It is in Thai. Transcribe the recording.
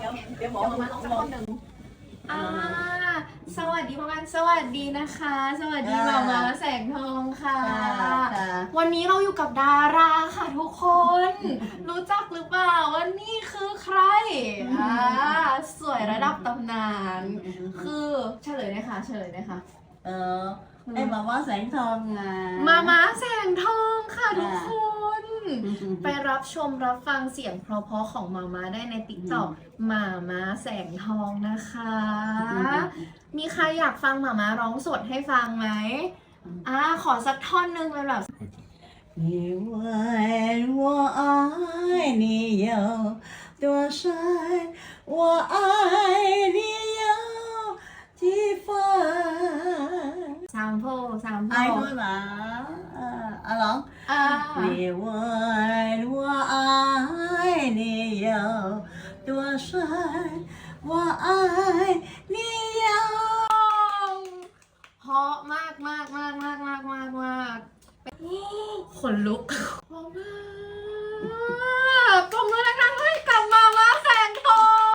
เดี๋ยวเดี๋ยวหมอเดี๋ยวมาหลองสักมอคนหนึ่งอ่าสวัสดีพ่อกันสวัสดีนะคะ สวัสดีหมามาแสงทองค่ะค่ะ วันนี้เราอยู่กับดาราค่ะทุกคน รู้จักหรือเปล่าว่านี่คือใครอ่าสวยระดับตำนาน คือเฉลยนะคะเฉลยนะคะ เออไอ้บอกว่าแสงทองไงมาม้าแสงทองค่ะทุกค่ะคน ไปรับชมรับฟังเสียงเพราะๆของมาม้าได้ในติ๊กต็อกมาม้าแสงทองนะคะ มีใครอยากฟังมาม้าร้องสดให้ฟังไหมอ่าขอสักท่อนหนึงเป็นแบบ 你问我爱你有多深，我爱你 ซามโพซามโพ 爱对吗？啊，阿龙。 อ่า 你问我爱你有多深，我爱你有。 เพราะมากมากมากมากมากมากมากขนลุกเพราะมาก